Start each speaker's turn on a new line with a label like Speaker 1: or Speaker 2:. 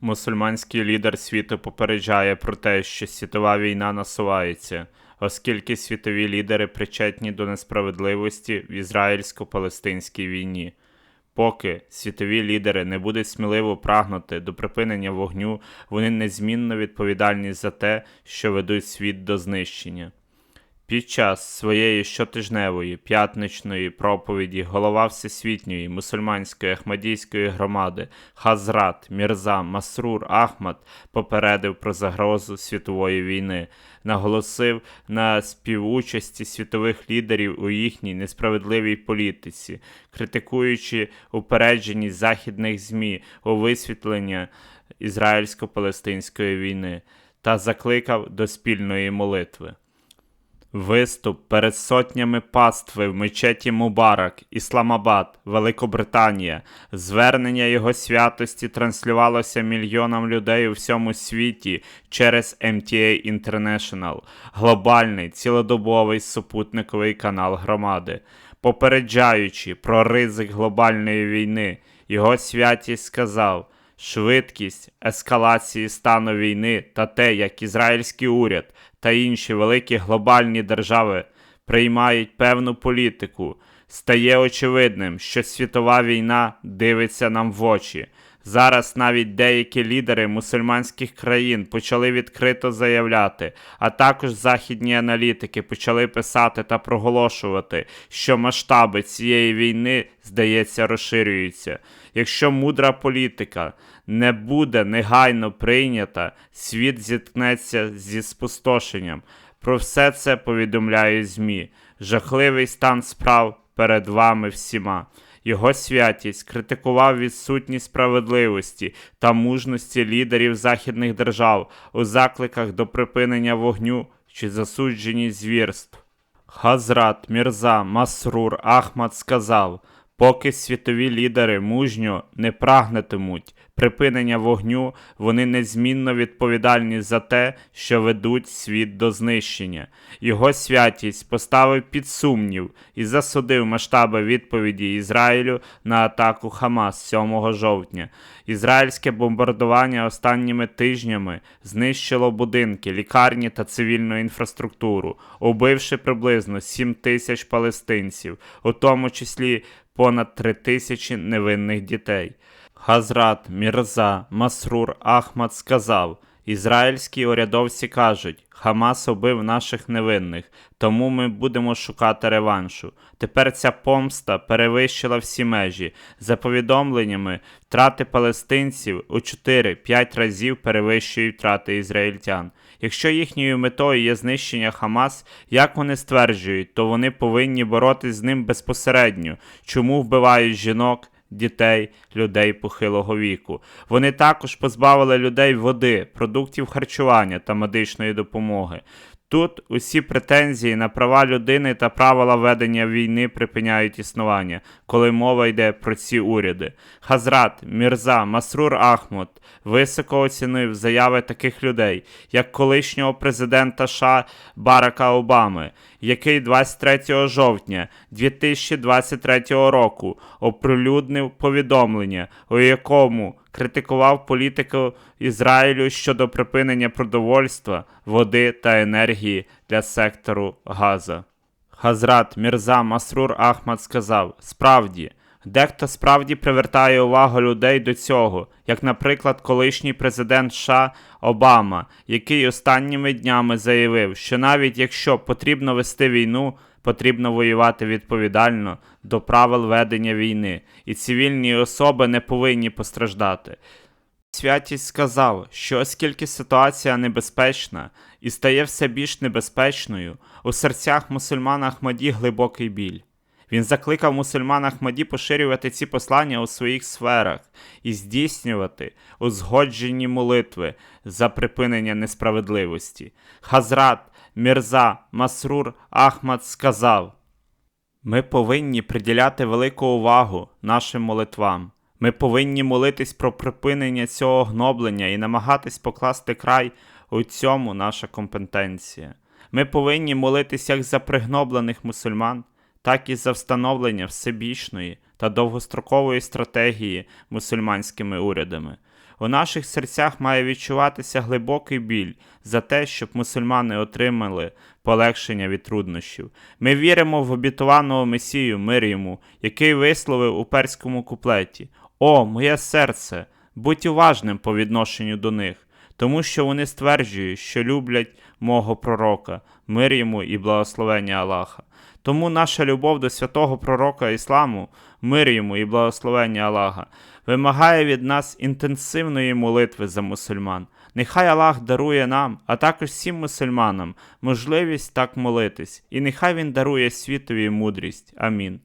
Speaker 1: Мусульманський лідер світу попереджає про те, що світова війна насувається, оскільки світові лідери причетні до несправедливості в ізраїльсько-палестинській війні. Поки світові лідери не будуть сміливо прагнути до припинення вогню, вони незмінно відповідальні за те, що ведуть світ до знищення. Під час своєї щотижневої п'ятничної проповіді голова Всесвітньої мусульманської ахмадійської громади Хазрат Мірза Масрур Ахмад попередив про загрозу світової війни, наголосив на співучасті світових лідерів у їхній несправедливій політиці, критикуючи упередженість західних ЗМІ у висвітлення ізраїльсько-палестинської війни та закликав до спільної молитви. Виступ перед сотнями пастви в мечеті Мубарак, Ісламабад, Великобританія. Звернення його святості транслювалося мільйонам людей у всьому світі через MTA International, глобальний цілодобовий супутниковий канал громади. Попереджаючи про ризик глобальної війни, його святість сказав. Швидкість ескалації стану війни та те, як ізраїльський уряд та інші великі глобальні держави приймають певну політику, стає очевидним, що світова війна дивиться нам в очі. Зараз навіть деякі лідери мусульманських країн почали відкрито заявляти, а також західні аналітики почали писати та проголошувати, що масштаби цієї війни, здається, розширюються. Якщо мудра політика не буде негайно прийнята, світ зіткнеться зі спустошенням. Про все це повідомляють ЗМІ. Жахливий стан справ перед вами всіма. Його святість критикував відсутність справедливості та мужності лідерів західних держав у закликах до припинення вогню чи засудженні звірств. Хазрат Мірза Масрур Ахмад сказав, поки світові лідери мужньо не прагнетимуть припинення вогню, вони незмінно відповідальні за те, що ведуть світ до знищення. Його святість поставив під сумнів і засудив масштаби відповіді Ізраїлю на атаку Хамас 7 жовтня. Ізраїльське бомбардування останніми тижнями знищило будинки, лікарні та цивільну інфраструктуру, убивши приблизно 7 тисяч палестинців, у тому числі понад три тисячі невинних дітей. Хазрат Мірза Масрур Ахмад сказав: Ізраїльські урядовці кажуть, Хамас убив наших невинних, тому ми будемо шукати реваншу. Тепер ця помста перевищила всі межі. За повідомленнями, втрати палестинців у 4-5 разів перевищують втрати ізраїльтян. Якщо їхньою метою є знищення Хамас, як вони стверджують, то вони повинні боротись з ним безпосередньо, чому вбивають жінок дітей, людей похилого віку. Вони також позбавили людей води, продуктів харчування та медичної допомоги. Тут усі претензії на права людини та правила ведення війни припиняють існування, коли мова йде про ці уряди. Хазрат, Мірза, Масрур Ахмад високо оцінив заяви таких людей, як колишнього президента США Барака Обами, який 23 жовтня 2023 року оприлюднив повідомлення, у якому критикував політику Ізраїлю щодо припинення продовольства, води та енергії для сектору Газа. Хазрат Мірза Масрур Ахмад сказав: справді. Дехто справді привертає увагу людей до цього, як, наприклад, колишній президент США Обама, який останніми днями заявив, що навіть якщо потрібно вести війну, потрібно воювати відповідально до правил ведення війни, і цивільні особи не повинні постраждати. Святість сказав, що оскільки ситуація небезпечна і стає все більш небезпечною, у серцях мусульман Ахмаді глибокий біль. Він закликав мусульман Ахмаді поширювати ці послання у своїх сферах і здійснювати узгоджені молитви за припинення несправедливості. Хазрат Мірза Масрур Ахмад сказав: Ми повинні приділяти велику увагу нашим молитвам. Ми повинні молитись про припинення цього гноблення і намагатись покласти край у цьому наша компетенція. Ми повинні молитись як за пригноблених мусульман, так і за встановлення всебічної та довгострокової стратегії мусульманськими урядами. У наших серцях має відчуватися глибокий біль за те, щоб мусульмани отримали полегшення від труднощів. Ми віримо в обітованого Месію, мир йому, який висловив у перському куплеті: О, моє серце, будь уважним по відношенню до них, тому що вони стверджують, що люблять мого пророка, мир йому і благословення Аллаха. Тому наша любов до святого пророка Ісламу, мир йому і благословення Аллаха, вимагає від нас інтенсивної молитви за мусульман. Нехай Аллах дарує нам, а також всім мусульманам, можливість так молитись, і нехай Він дарує світові мудрість. Амін.